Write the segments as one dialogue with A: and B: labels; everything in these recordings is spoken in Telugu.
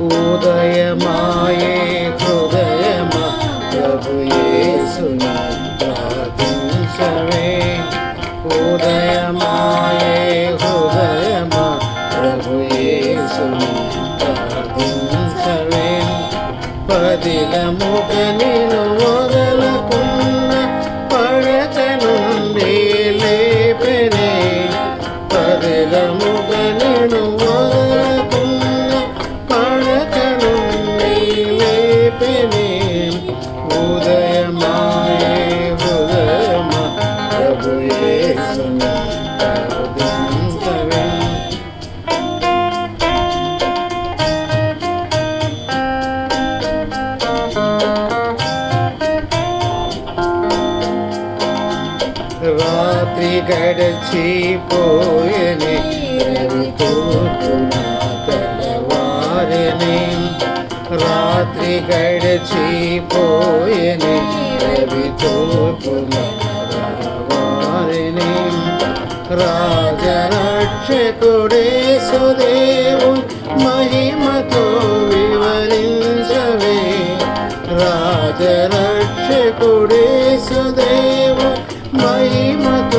A: ఉదయమాయే హృదయమా ప్రభు యేసుని ప్రార్థించవే ఉదయమాయే హృదయమా ప్రభు యేసుని ప్రార్థించవే పదిలముగ నిలువో రాత్రి గడచి పోయని తూర్పున తెల్లవారని రాత్రి గడిచిపోయని రవి తూర్పున తెల్లవారని రాజరక్షకుడే సుదేవు మహిమతో వివరించవే. రాజరక్షకుడే సుదేవు మహిమతో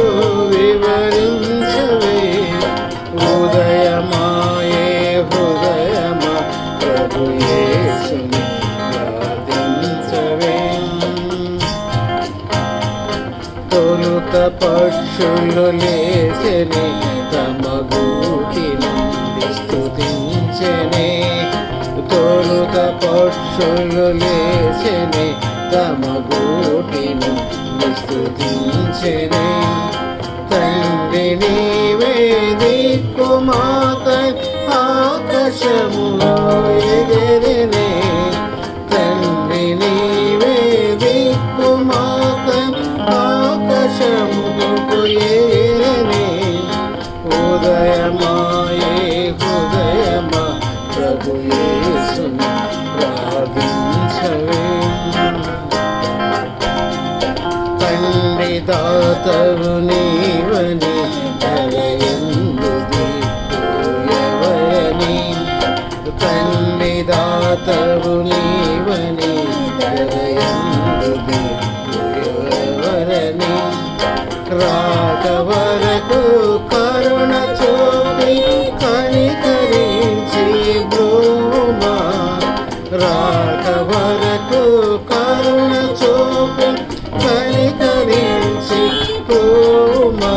A: తొలుత పక్షులు లేచని తమ గూటి నుండి స్తుతించనే తొలుత పక్షులు లేచని తమ గూటి నుండి స్తుతించనే తండ్రి నీవే దిక్కుమాత ఆకాశములో ఎగరనే ఆకాశముకు ఏరనే ఉదయమాయే హృదయమా ప్రభు యేసుని ప్రార్థించవే. తండ్రి దాతవు నీవని దాతవు రాక వరకు కరుణ చూపి కనికరించి బ్రోమా రాక వరకు కరుణ చూపి కనికరించి బ్రోమా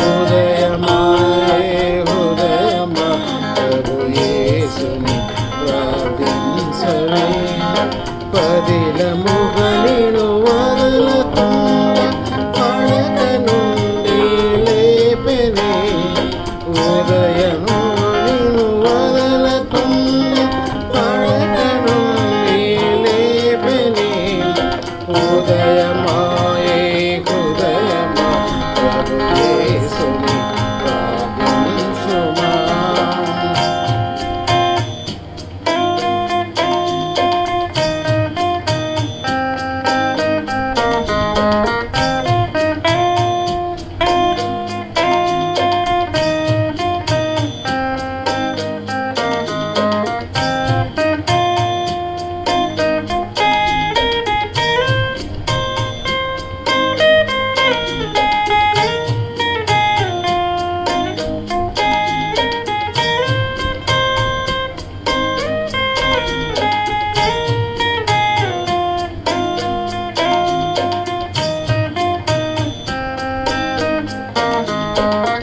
A: ఉదయమాయే హృదయమా ప్రభు యేసుని ప్రార్థించవే పదిల పడక నుండి లేపెనే ఉదయము Música